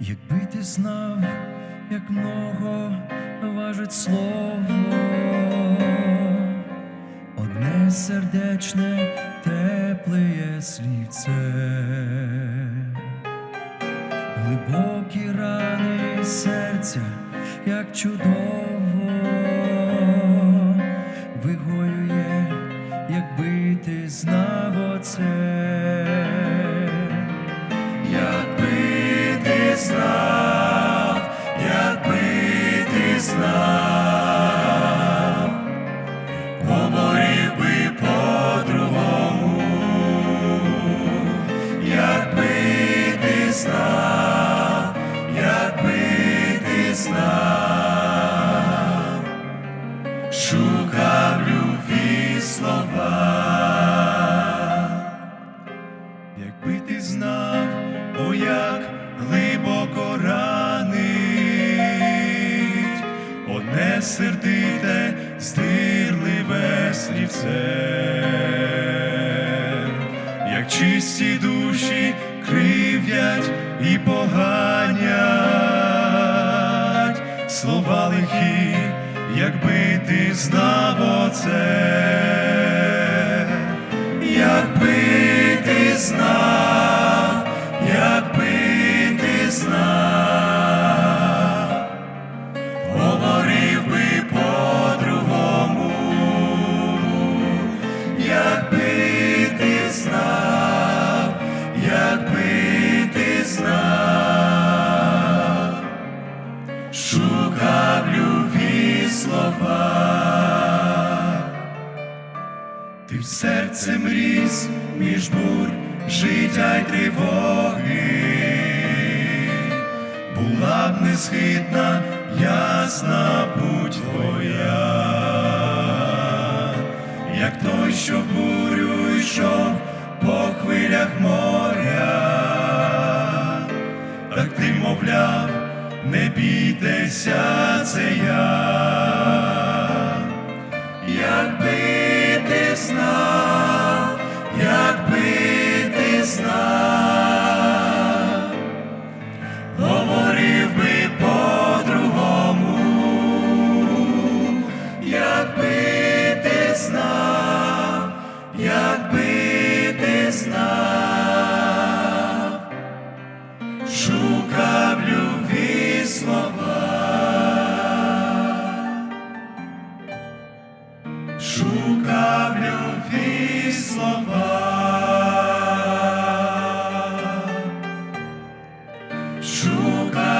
Якби ти знав, як много важить слово, одне сердечне, теплеє слівце, глибокі рани серця, як чудово, вигоює, якби ти знав оце. Знав, якби ти знав, говорив би по-другому, якби ти знав, якби ти знав, шукав любві слова. Якби ти знав, о як глибоко сердите, стирливе слівце, як чисті душі кривдять і поганять, слова лихі, якби ти знав оце. Якби ти знав, якби ти знав, якби ти знав, шукав любві слова. Ти серцем ріс між бур життя й тривоги, була б несхитна, ясна путь твоя, як той, що в бурю йшов по хвилях моря, так ти мовляв, не бійтеся, це я. Якби Шукай.